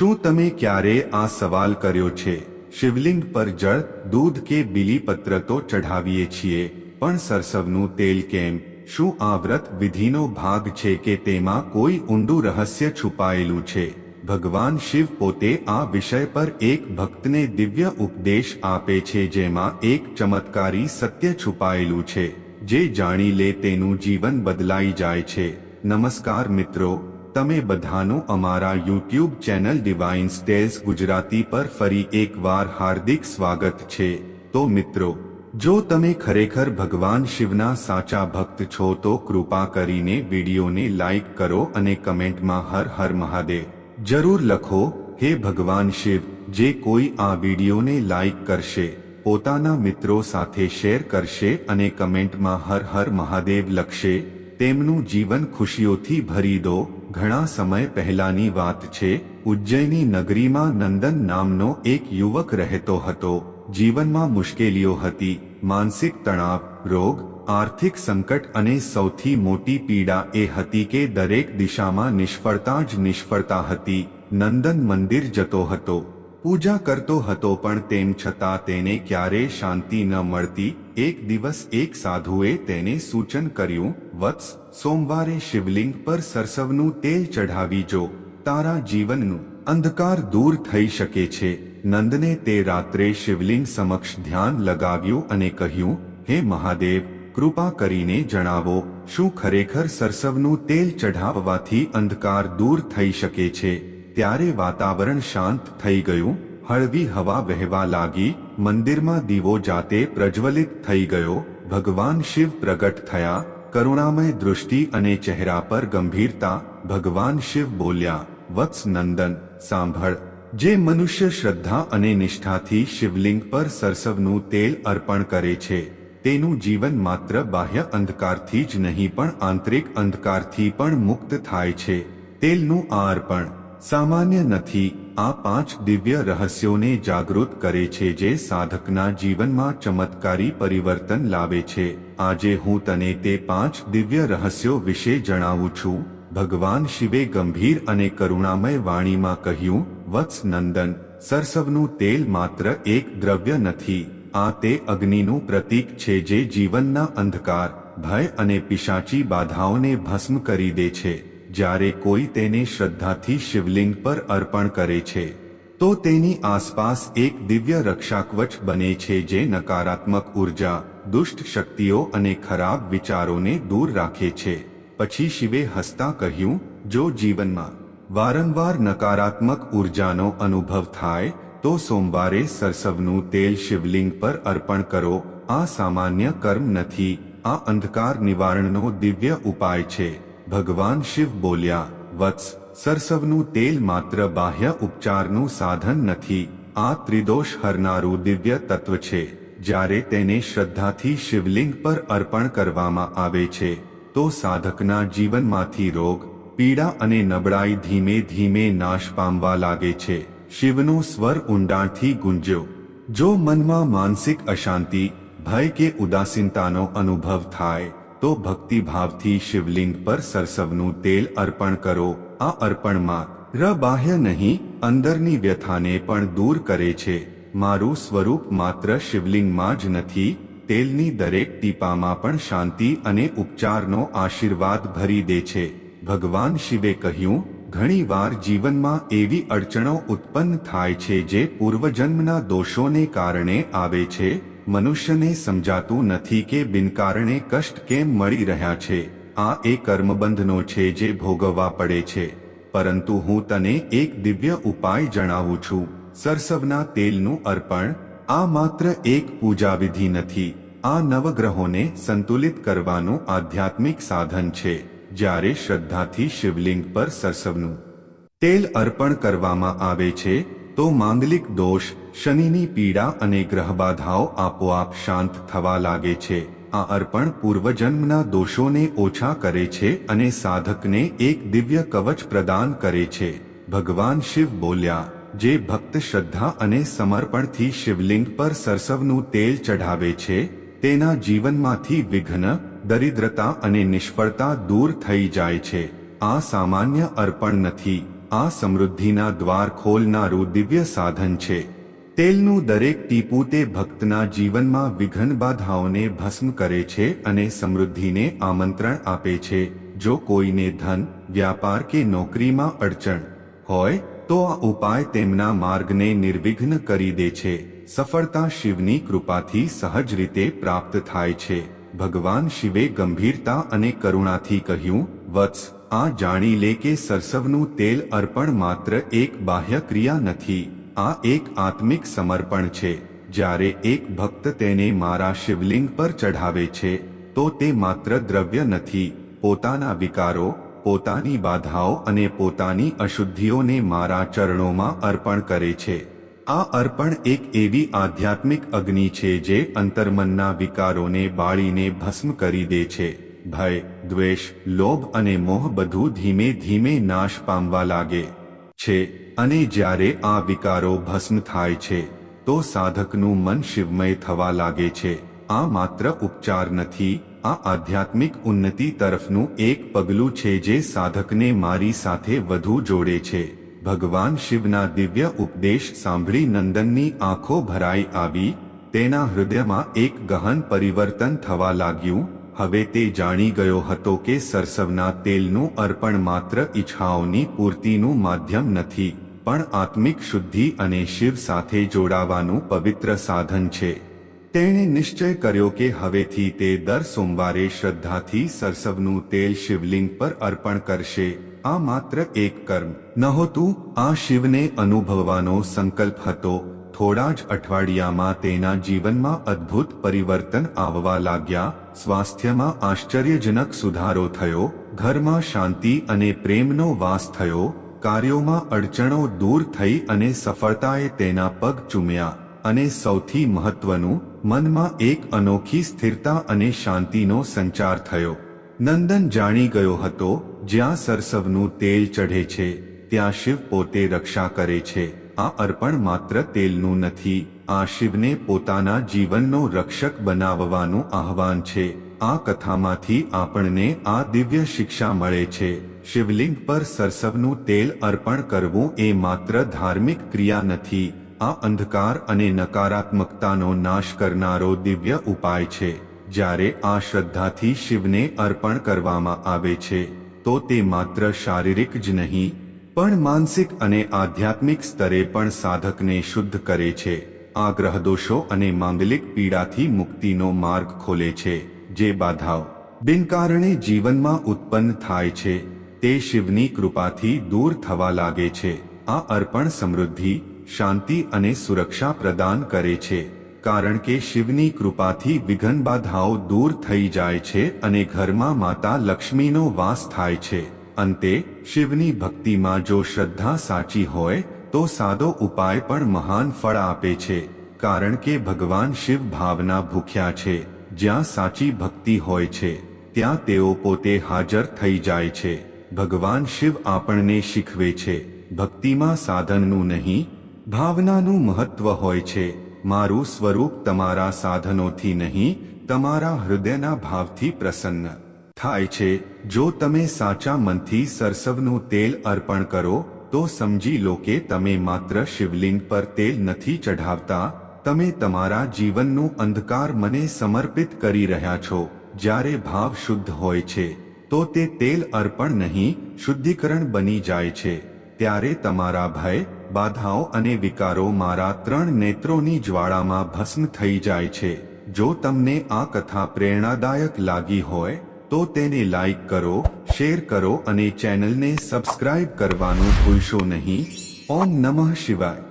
શું તમે ક્યારે આ સવાલ કર્યો છે? શિવલિંગ પર જળ, દૂધ કે બીલીપત્ર તો ચઢાવીએ છીએ, પણ સરસવનું તેલ કેમ? શું આ વ્રત વિધિનો ભાગ છે કે તેમાં કોઈ ઊંડું રહસ્ય છુપાયેલું છે? ભગવાન શિવ પોતે આ વિષય પર એક ભક્તને દિવ્ય ઉપદેશ આપે છે જેમાં એક ચમત્કારી સત્ય છુપાયેલું છે, જે જાણી લે તેનું જીવન બદલાઈ જાય છે. નમસ્કાર મિત્રો તમે બધાનું અમારા યુટ્યુબ ચેનલ ડિવાઇન સ્ટેલ્સ ગુજરાતી પર ફરી એકવાર હાર્દિક સ્વાગત છે. તો મિત્રો, જો તમે ખરેખર ભગવાન શિવના સાચા ભક્ત છો તો કૃપા કરીને વિડીયોને લાઇક કરો અને કમેન્ટમાં હર હર મહાદેવ. જરૂર લખો, હે ભગવાન શિવ, જે કોઈ આ વિડીયોને લાઇક કરશે, પોતાના મિત્રો સાથે શેર કરશે અને કમેન્ટમાં હર હર મહાદેવ લખશે, તેમનું જીવન ખુશીઓથી ભરી દો ઘણા સમય પહેલાની વાત છે, ઉજ્જૈની નગરીમાં નંદન નામનો એક યુવક રહેતો હતો. જીવનમાં મુશ્કેલીઓ હતી, માનસિક તણાવ, રોગ, આર્થિક સંકટ અને સૌથી મોટી પીડા એ હતી કે દરેક દિશામાં નિષ્ફળતા જ નિષ્ફળતા હતી. નંદન મંદિર જતો હતો. પૂજા કરતો હતો પણ તેમ છતાં તેને ક્યારેય શાંતિ ન મળતી. એક દિવસ એક સાધુએ તેને સૂચન કર્યું, વત્સ, સોમવારે શિવલિંગ પર સરસવનું તેલ ચઢાવી જો. તારા જીવનનું અંધકાર દૂર થઈ શકે છે. નંદને તે રાત્રે શિવલિંગ સમક્ષ ધ્યાન લગાવ્યું અને કહ્યું, હે મહાદેવ, કૃપા કરીને જણાવો, શું ખરેખર સરસવનું તેલ ચઢાવવાથી અંધકાર દૂર થઈ શકે છે? ત્યારે વાતાવરણ શાંત થઈ ગયું, હળવી હવા વહેવા લાગી, મંદિરમાં દીવો જાતે પ્રજ્વલિત થઈ ગયો, ભગવાન શિવ પ્રગટ થયા, કરુણામય દૃષ્ટિ અને ચહેરા પર ગંભીરતા, ભગવાન શિવ બોલ્યા, વત્સ નંદન, સાંભળ, જે મનુષ્ય શ્રદ્ધા અને નિષ્ઠાથી શિવલિંગ પર સરસવનું તેલ અર્પણ કરે છે, તેનું જીવન માત્ર બાહ્ય અંધકારથી જ નહીં પણ આંતરિક અંધકારથી પણ મુક્ત થાય છે, તેલનું આ અર્પણ સામાન્ય નથી, આ પાંચ દિવ્ય રહસ્યોને જાગૃત કરે છે જે સાધકના જીવનમાં ચમત્કારી પરિવર્તન લાવે છે. આજે હું તને તે પાંચ દિવ્ય રહસ્યો વિશે જણાવું છું. ભગવાન શિવે ગંભીર અને કરુણામય વાણીમાં કહ્યું, વત્સ નંદન, સરસવનું તેલ માત્ર એક દ્રવ્ય નથી. આ તે અગ્નિનું પ્રતીક છે જે જીવનના અંધકાર, ભય અને પિશાચી બાધાઓને ભસ્મ કરી દે છે. જ્યારે કોઈ તેને શ્રદ્ધાથી શિવલિંગ પર અર્પણ કરે છે, તો તેની આસપાસ એક દિવ્ય રક્ષાકવચ બને છે જે નકારાત્મક ઊર્જા, દુષ્ટ શક્તિઓ અને ખરાબ વિચારોને દૂર રાખે છે. પછી શિવે હસતા કહ્યું, જો જીવનમાં વારંવાર નકારાત્મક ઉર્જાનો અનુભવ થાય, તો સોમવારે સરસવનું તેલ શિવલિંગ પર અર્પણ કરો. આ સામાન્ય કર્મ નથી. આ અંધકાર નિવારણનો દિવ્ય ઉપાય છે. ભગવાન શિવ બોલ્યા, વત્સ, સરસવનું તેલ માત્ર બાહ્ય ઉપચારનું સાધન નથી, આ ત્રિદોષ હરનારું દિવ્ય તત્વ છે, જ્યારે તેને શ્રદ્ધાથી શિવલિંગ પર અર્પણ કરવામાં આવે છે, તો સાધકના જીવનમાંથી રોગ, પીડા અને નબળાઈ ધીમે ધીમે નાશ પામવા લાગે છે, શિવનો સ્વર ઊંડાણથી ગુંજ્યો. જો મનમાં માનસિક અશાંતિ, ભય કે ઉદાસીનતાનો અનુભવ થાય તો ભક્તિભાવથી શિવલિંગ પર સરસવનું તેલ અર્પણ કરો. આ અર્પણમાં, ર બાહ્ય નહીં, અંદરની વ્યથાને પણ દૂર કરે છે. મારું સ્વરૂપ માત્ર શિવલિંગમાં જ નથી, તેલની દરેક ટીપામાં પણ શાંતિ અને ઉપચારનો આશીર્વાદ ભરી દે છે. ભગવાન શિવે કહ્યું ઘણીવાર જીવનમાં એવી અડચણો ઉત્પન્ન થાય છે જે પૂર્વજન્મના દોષોને કારણે આવે છે. મનુષ્યને સમજાતું નથી કે બિનકારણે કષ્ટ કેમ મળી રહ્યા છે. આ એ કર્મબંધનો છે જે ભોગવવા પડે છે. પરંતુ હું તને એક દિવ્ય ઉપાય જણાવું છું. સરસવના તેલનું અર્પણ, આ માત્ર એક પૂજા વિધિ નથી. આ નવગ્રહોને સંતુલિત કરવાનું આધ્યાત્મિક સાધન છે, જ્યારે શ્રદ્ધાથી શિવલિંગ પર સરસવનું તેલ અર્પણ કરવામાં આવે છે તો માંગલિક દોષ, શનિની પીડા અને ગ્રહબાધાઓ આપોઆપ શાંત થવા લાગે છે. આ અર્પણ પૂર્વજન્મના દોષોને ઓછા કરે છે અને સાધકને એક દિવ્ય કવચ પ્રદાન કરે છે. ભગવાન શિવ બોલ્યા, જે ભક્ત શ્રદ્ધા અને સમર્પણથી શિવલિંગ પર સરસવનું તેલ ચઢાવે છે, તેના જીવનમાંથી વિઘ્ન, દરિદ્રતા અને નિષ્ફળતા દૂર થઈ જાય છે. આ સામાન્ય અર્પણ નથી. આ સમૃદ્ધિના દ્વાર ખોલનારું દિવ્ય સાધન છે. તેલનું દરેક ટીપું તે ભક્તના જીવનમાં વિઘ્ન બાધાઓને ભસ્મ કરે છે અને સમૃદ્ધિને આમંત્રણ આપે છે. જો કોઈને ધન, વ્યાપાર કે નોકરીમાં અડચણ હોય, તો આ ઉપાય તેમના માર્ગને નિર્વિઘ્ન કરી દે છે. સફળતા શિવની કૃપાથી સહજ રીતે પ્રાપ્ત થાય છે. ભગવાન શિવે ગંભીરતા અને કરુણાથી કહ્યું, વત્સ આ જાણી લે કે સરસવનું તેલ અર્પણ માત્ર એક બાહ્ય ક્રિયા નથી, આ એક આત્મિક સમર્પણ છે. જ્યારે એક ભક્ત તેને મારા શિવલિંગ પર ચઢાવે છે, તો તે માત્ર દ્રવ્ય નથી. પોતાના વિકારો, પોતાની બાધાઓ અને પોતાની અશુદ્ધિઓને મારા ચરણોમાં અર્પણ કરે છે. આ અર્પણ એક એવી આધ્યાત્મિક અગ્નિ છે જે અંતર્મનના વિકારોને બાળીને ભસ્મ કરી દે છે. ભય, દ્વેષ, લોભ અને મોહ બધું ધીમે ધીમે નાશ પામવા લાગે છે અને જ્યારે આ વિકારો ભસ્મ થાય છે, તો સાધકનું મન શિવમય થવા લાગે છે. આ માત્ર ઉપચાર નથી, આ આધ્યાત્મિક ઉન્નતિ તરફનું એક પગલું છે જે સાધકને મારી સાથે વધુ જોડે છે. ભગવાન શિવના દિવ્ય ઉપદેશ સાંભળી નંદનની આંખો ભરાઈ આવી, તેના હૃદયમાં એક ગહન પરિવર્તન થવા લાગ્યું હવે તે જાણી ગયો હતો કે સરસવના તેલનું અર્પણ માત્ર ઈચ્છાઓની પૂર્તિનું માધ્યમ નથી, પણ આત્મિક શુદ્ધિ અને શિવ સાથે જોડાવાનું પવિત્ર સાધન છે. તેણે નિશ્ચય કર્યો કે હવેથી તે દર સોમવારે શ્રદ્ધાથી સરસવનું તેલ શિવલિંગ પર અર્પણ કરશે. આ માત્ર એક કર્મ. નહોતું, આ શિવને અનુભવવાનો સંકલ્પ હતો. થોડા જ અઠવાડિયામાં તેના જીવનમાં અદ્ભુત પરિવર્તન આવવા લાગ્યા. સ્વાસ્થ્યમાં આશ્ચર્યજનક સુધારો થયો. ઘરમાં શાંતિ અને પ્રેમનો વાસ થયો. કાર્યોમાં અડચણો દૂર થઈ અને સફળતાએ તેના પગ ચૂમ્યા. અને સૌથી મહત્વનું, મનમાં એક અનોખી સ્થિરતા અને શાંતિનો સંચાર થયો. નંદન જાણી ગયો હતો, જ્યાં સરસવનું તેલ ચઢે છે. ત્યાં શિવ પોતે રક્ષા કરે છે. આ અર્પણ માત્ર તેલનું નથી. આ શિવને પોતાના જીવનનો રક્ષક બનાવવાનું આહવાન છે. આ કથામાંથી આપણને આ દિવ્ય શિક્ષા મળે છે. શિવલિંગ પર સરસવનું તેલ અર્પણ કરવું એ માત્ર ધાર્મિક ક્રિયા નથી. આ અંધકાર અને નકારાત્મકતાનો નાશ કરનારો દિવ્ય ઉપાય છે. જ્યારે આ શ્રદ્ધાથી શિવને અર્પણ કરવામાં આવે છે, તો તે માત્ર શારીરિક જ નહીં પણ માનસિક અને આધ્યાત્મિક સ્તરે પણ સાધકને શુદ્ધ કરે છે. આ ગ્રહદોષો અને માંગલિક પીડાથી મુક્તિનો માર્ગ ખોલે છે. જે બાધાઓ બિનકારણે જીવનમાં ઉત્પન્ન થાય છે, તે શિવની કૃપાથી દૂર થવા લાગે છે. આ અર્પણ સમૃદ્ધિ, શાંતિ અને સુરક્ષા પ્રદાન કરે છે. કારણ કે શિવની કૃપાથી વિઘન બાધાઓ દૂર થઈ જાય છે અને ઘરમાં માતા લક્ષ્મીનો વાસ થાય છે. અંતે, શિવની ભક્તિમાં જો શ્રદ્ધા સાચી હોય, તો સાદો ઉપાય પણ મહાન ફળ આપે છે. કારણ કે ભગવાન શિવ ભાવના ભૂખ્યા છે. જ્યાં સાચી ભક્તિ હોય છે, ત્યાં તેઓ પોતે હાજર થઈ જાય છે. ભગવાન શિવ આપણને શીખવે છે. ભક્તિમાં સાધનનું નહીં, ભાવનાનું મહત્વ હોય છે. મારું સ્વરૂપ તમારા સાધનોથી નહીં, તમારા હૃદયના ભાવથી પ્રસન્ન. થાય છે. જો તમે સાચા મનથી સરસવનું તેલ અર્પણ કરો, તો સમજી લો કે તમે માત્ર શિવલિંગ પર તેલ નથી ચઢાવતા. તમે તમારા જીવનનું અંધકાર મને સમર્પિત કરી રહ્યા છો. જ્યારે ભાવ શુદ્ધ હોય છે, તો તે તેલ અર્પણ નહીં, શુદ્ધિકરણ બની જાય છે. ત્યારે તમારા ભય, બાધાઓ અને વિકારો મારા ત્રણ નેત્રોની જ્વાળામાં ભસ્મ થઈ જાય છે. જો તમને આ કથા પ્રેરણાદાયક લાગી હોય તો તેને લાઈક કરો શેર કરો અને ચેનલને સબસ્ક્રાઇબ કરવાનું ભૂલશો નહીં. ઓમ નમઃ શિવાય.